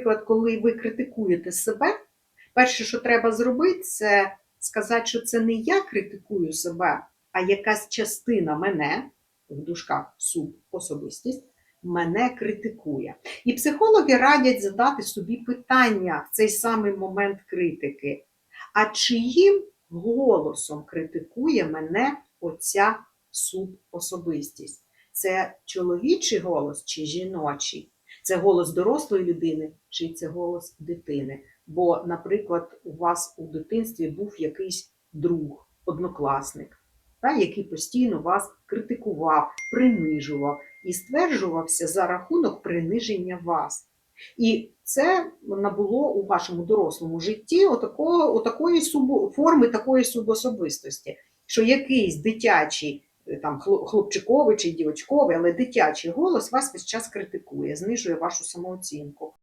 наприклад, коли ви критикуєте себе, перше, що треба зробити, це сказати, що це не я критикую себе, а якась частина мене, в дужках субособистість, мене критикує. І психологи радять задати собі питання в цей самий момент критики. А чиїм голосом критикує мене оця субособистість? Це чоловічий голос чи жіночий? Це голос дорослої людини чи це голос дитини? Бо, наприклад, у вас у дитинстві був якийсь друг, однокласник, та, який постійно вас критикував, принижував і стверджувався за рахунок приниження вас. І це набуло у вашому дорослому житті отакого, отакої суб, форми такої субособистості, що якийсь дитячий там хло- хлопчиковий чи дівочковий, але дитячий голос вас весь час критикує, знижує вашу самооцінку.